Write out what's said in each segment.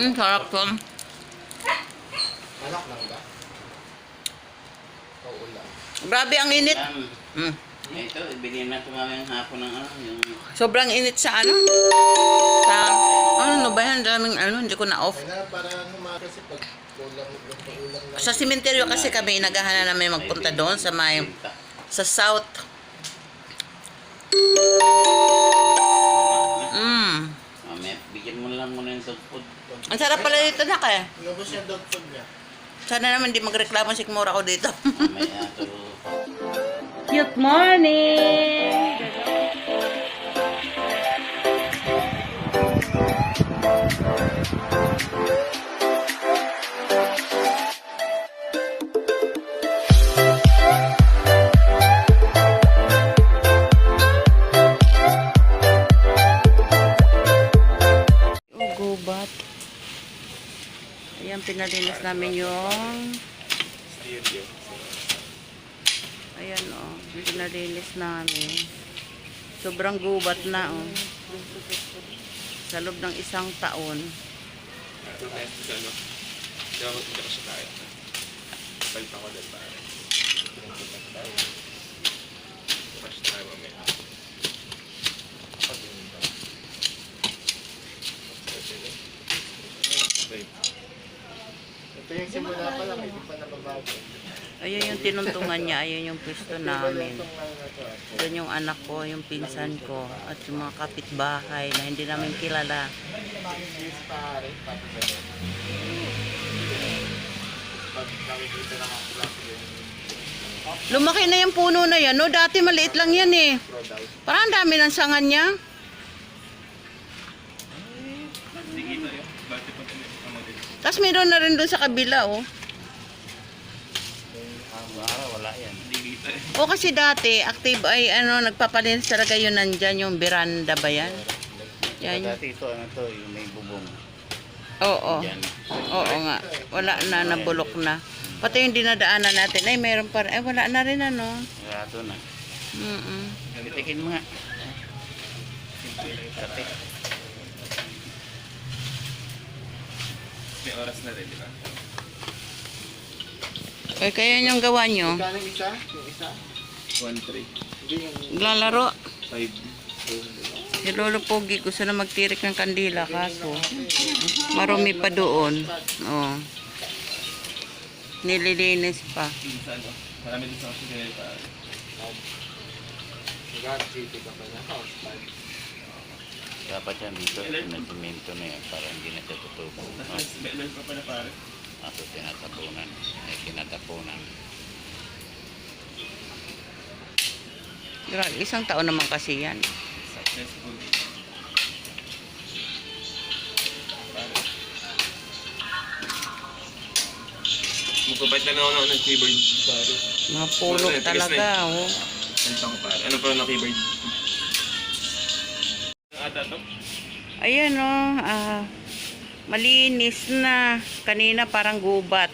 Mm, sarap to. Anak lang ba? O ulam. Grabe ang init. Mm. ito, ibigay na tumawag yung hapon ng ano, yung Sobrang init sa ano? Sa, ano ba yan? Daming ano, hindi ko na-off. Kaya para ano kasi pag ulam, ulam lang. Sa simenteryo kasi kami, inagahan na namin magpunta doon sa may, sa south. Lang muna yung dog food. Ang sarap pala dito na kaya. Inubos yung dog food niya. Sana naman di magreklamo si Kimura ko dito. Mamaya, Good morning! Ayan, pinalinis namin yung Ayan o, oh, pinalinis namin. Sobrang gubat na o. Oh. Sa loob ng isang taon. Ito tayo Ito yung simula pa lang, hindi pa nababago. Ayun yung tinuntungan niya, ayun yung pwesto namin. To. ah. Doon yung anak ko, yung pinsan ko, at yung mga kapitbahay na hindi namin kilala. Lumaki na yung puno na yan, no? Dati maliit lang yan eh. Parang ang dami ng sangan niya. Hindi kita yun. Bakit pa kami ano din? Tapos meron na rin doon sa kabila, oh. araw-araw, wala yan. O kasi dati, active ay ano, nagpapalinis talaga yun nandyan, yung veranda ba yan? Yan. Dati ito, ano to, yung may bubong. Oo. Yan. Oo nga. Wala na, nabulok na. Pati yung dinadaanan natin, ay meron pa rin. Ay, wala na rin ano. Ito na. Mm Bitikin mo nga. Kati. May oras na rin, di ba? Ay, kaya yung gawa nyo. Magkano yung isa? Yung isa? 1-3. Hindi yung Naglalaro. 5. Si Lolo Pogi gusto na magtirik ng kandila, kaso marumi pa doon. Oh. Nililinis pa. Sa ano? Marami din sa kasi kaya pare. God City ka pa na house. Pag Dapat yan dito, sinasimento na yan para hindi na siya tutubo. No? May alam pa pala pare. Aso tinatapunan. Ay, kinatapunan. Grabe, isang taon naman kasi yan. Successful. Magpapait na ako ng keyboard pare. Mga pulok Tigas na talaga, oh. Ko pare. Ano pa na keyboard? Ata to? Ayan, oh. Ah, malinis na. Kanina parang gubat.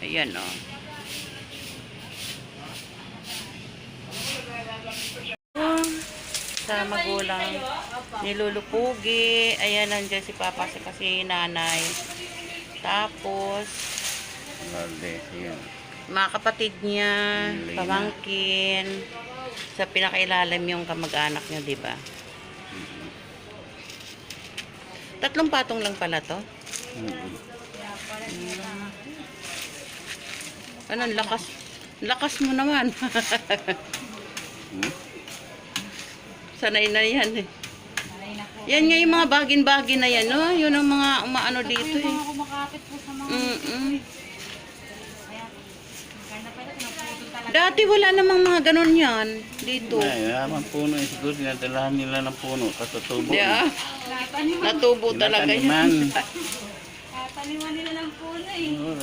Ayan, oh. Sa magulang nilulupugi. Ayan, nandiyan si Papa si kasi nanay. Tapos, Valdez, yun. mga kapatid niya, Lina. pamangkin, sa pinakailalim yung kamag-anak niya, di ba? Tatlong patong lang pala to. Mm-mm. Ano, lakas. Lakas mo naman. Sanay na yan eh. Yan nga yung mga bagin-bagin na yan, no? Yun ang mga umaano dito eh. kumakapit po sa mga Mm-mm. kaya na pala pinaputol talaga. Dati wala namang mga ganun yan dito. Ay, yaman puno. eh, Siguro dinadalahan nila ng puno. Katutubo. Yeah. Taniman, Natubo talaga yan. taniman nila ng puno eh. Oo,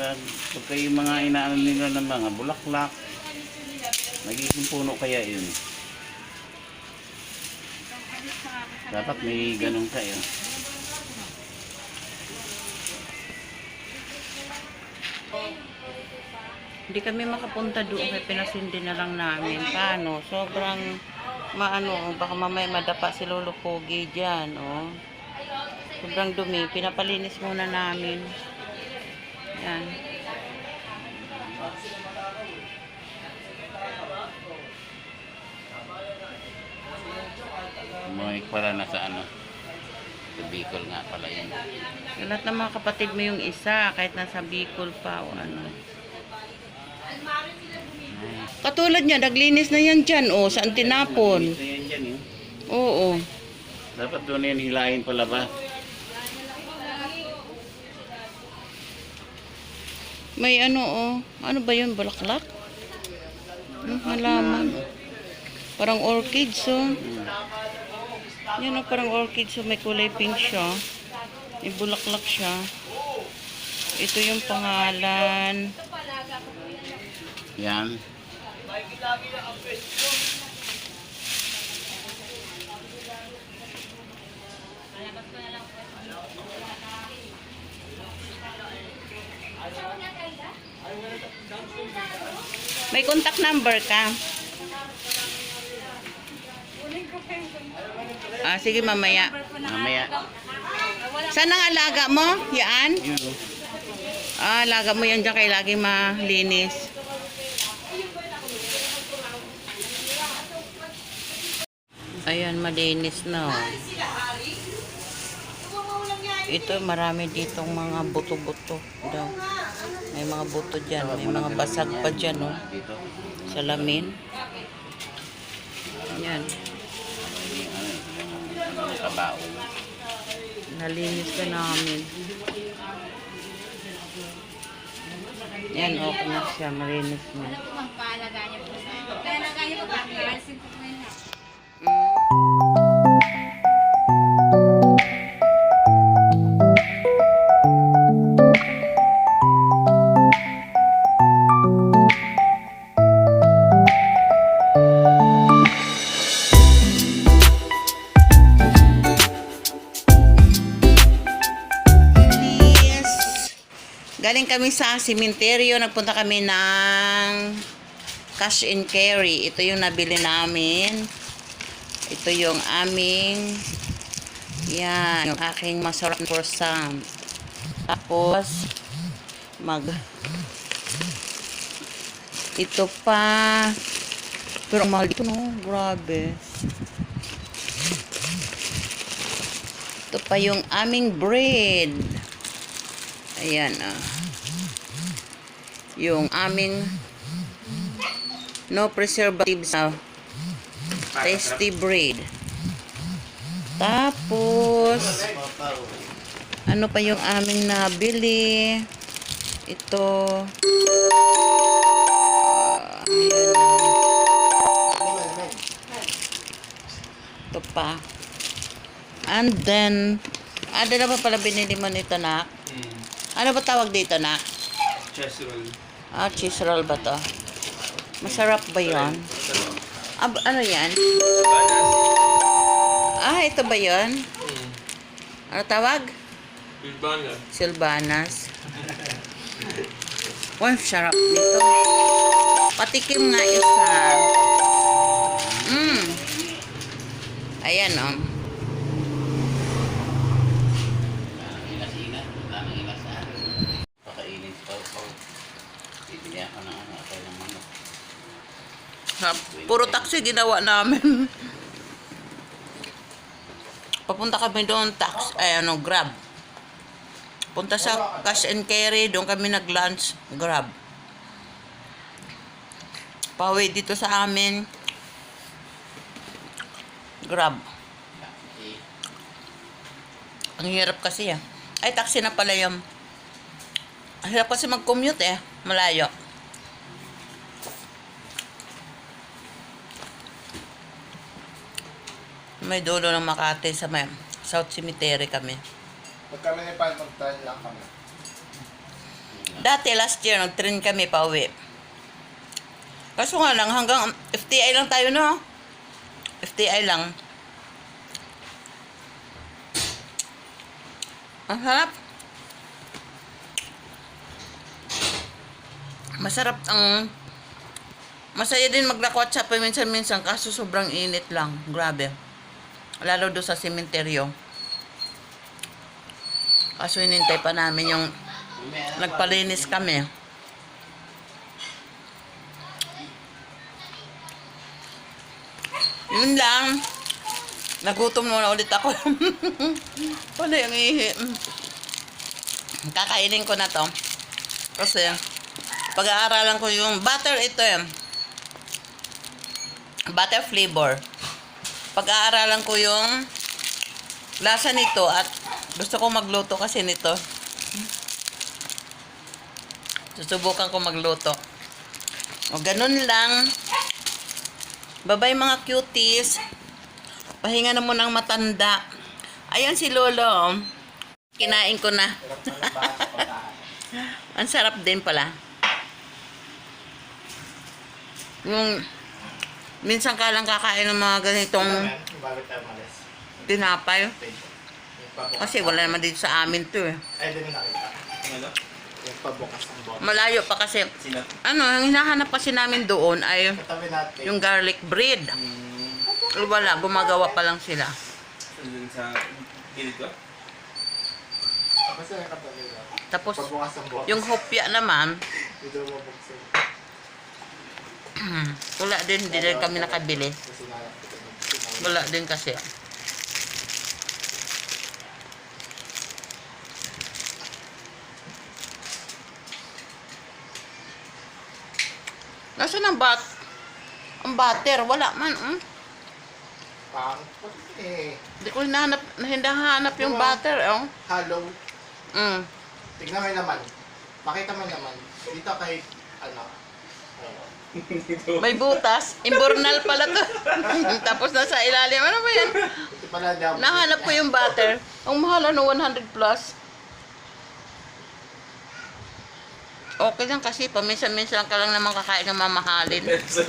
Pagka yung mga inaano nila ng mga bulaklak, nagiging puno kaya yun. Dapat may ganun kayo. Hindi kami makapunta doon kaya pinasindi na lang namin. Paano? Sobrang maano, baka mamaya madapa si Lolo Pogi dyan, oh. Sobrang dumi. Pinapalinis muna namin. Yan. Umuwi pala na sa ano. Sa Bicol nga pala yun. Lahat ng mga kapatid mo yung isa, kahit nasa Bicol pa o ano. Katulad niya, naglinis na yan dyan, oh, saan tinapon. Yan dyan eh. Oo. Dapat doon yan hilahin palabas. May ano, oh. Ano ba yun? Bulaklak? Hmm, halaman. Parang orchids, oh. Yan, oh, parang orchids, oh. May kulay pink siya. May bulaklak siya. Ito yung pangalan. Yan. May contact number ka. Ah, sige mamaya. Mamaya. Saan ang alaga mo? Yan? Oh. Ah, alaga mo yan dyan kay lagi malinis. Ayan, malinis na. Oh. Ito, marami ditong mga buto-buto daw. May mga buto dyan. May mga basag pa dyan, oh. Salamin. Yan. Ano, kabao. Nalinis na namin. Yan, okay na siya. Malinis na. Ano po bang paalaga niyo po sa Paalaga niyo po ba? Alisin po. Galing kami sa simenteryo. Nagpunta kami ng cash and carry. Ito yung nabili namin. Ito yung aming yan. Yung aking masarap na croissant. Tapos mag ito pa pero mahal dito no grabe ito pa yung aming bread ayan ah yung aming no preservatives na tasty bread. Tapos ano pa yung aming nabili? Ito ayan. Ito pa. And then ano na ba pala binili mo nito na Mm. ano ba tawag dito na Chest roll. ah cheese roll ba to? Masarap ba yan Ba- ano yan Banas. ah ito ba yan Mm. ano tawag Bilbana. Silvanas. Wow, sarap nito. Patikim nga isa. Mm. Ayan, oh. Ilas-ilas. Wala nang ilas ah. Pakainin sa pau Bibili ako ng ano. Ako ng manok. Sarap. Puro taxi ginawa namin. Papunta kami doon, tax, ay ano, grab. Punta sa cash and carry, doon kami nag-lunch, grab. Pauwi dito sa amin, grab. Ang hirap kasi ah. Ay, taxi na pala yung... Ang hirap kasi mag-commute eh. Malayo. May dulo ng Makati sa may South Cemetery kami. Pag kami ni Pan, mag-turn lang kami. Dati last year, nag-train kami pa uwi. Kaso nga lang, hanggang FTI lang tayo, no? FTI lang. Ang sarap. Masarap ang... Masaya din maglakwat sa paminsan-minsan kaso sobrang init lang. Grabe. Lalo doon sa sementeryo. Kaso hinintay pa namin yung nagpalinis kami. Yun lang. Nagutom muna ulit ako. Wala yung ihi. Kakainin ko na to. Kasi, pag-aaralan ko yung butter ito eh. Butter flavor. Pag-aaralan ko yung lasa nito at gusto ko magluto kasi nito. Susubukan ko magluto. O ganun lang. Babay mga cuties. Pahinga na muna ng matanda. Ayan si Lolo. Kinain ko na. Ang sarap din pala. Yung minsan ka lang kakain ng mga ganitong tinapay. Kasi wala naman dito sa amin to eh. Ay, doon nakita. Ano? Yung pabukas ng bote. Malayo pa kasi. Sino? Ano, ang hinahanap kasi namin doon ay yung garlic bread. Hmm, Wala, gumagawa pa lang sila. sa gilid ko? Tapos, yung hopya naman. wala din, hindi din kami nakabili. Wala din kasi. Nasaan ang bat? Ang butter, wala man. Mm. Eh. Hindi ko hinahanap, hinahanap yung butter. Oh. Hello. Mm. Tignan mo yung laman. Pakita mo yung laman. Dito kay, ano. May butas. Imbornal pala to. Tapos nasa ilalim. Ano ba yan? Nahanap ko yung butter. Ang mahal ano, 100 plus. Okay lang kasi paminsan-minsan ka lang naman kakain ng mamahalin. sa.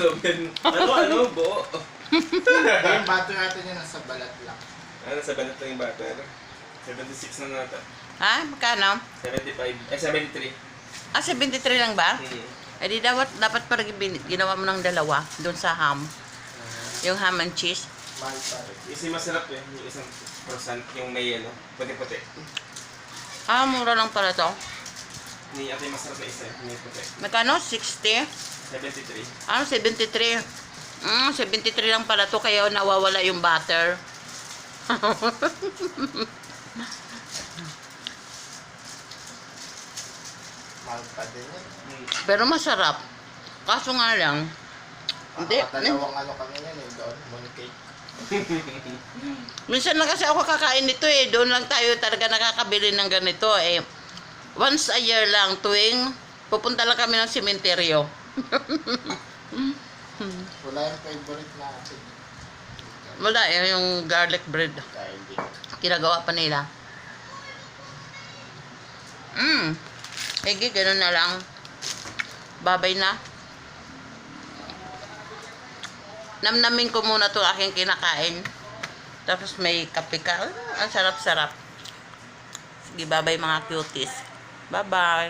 Ano, ano, buo. Yung butter natin yun nasa balat lang. Ano, sa balat lang yung butter. 76 na nata. Ha? Magkano? 75. Eh, 73. Ah, 73 lang ba? Hmm. Eh di dapat, dapat parang ginawa mo ng dalawa doon sa ham. Yung ham and cheese. Mahal pa rin. Kasi masarap eh. Yung isang percent, yung may ano, puti-puti. Ah, mura lang pala to. Ni ate masarap na isa, yung may puti. Magkano? 60? 73. Ano, 73? Mm, 73 lang pala to kaya nawawala yung butter. Mahal pa din yun. Pero masarap. Kaso nga lang, hindi. Dalawang ano kami yan eh, doon. Mooncake. Minsan lang kasi ako kakain nito eh. Doon lang tayo talaga nakakabili ng ganito eh. Once a year lang tuwing pupunta lang kami ng sementeryo. Wala yung favorite natin. Wala eh, yung garlic bread. Garlic. Kinagawa pa nila. Mm. Sige, ganun na lang. Babay na. Namnamin ko muna itong aking kinakain. Tapos may kape ka. Ah, Ang sarap-sarap. Sige, babay mga cuties. Bye-bye.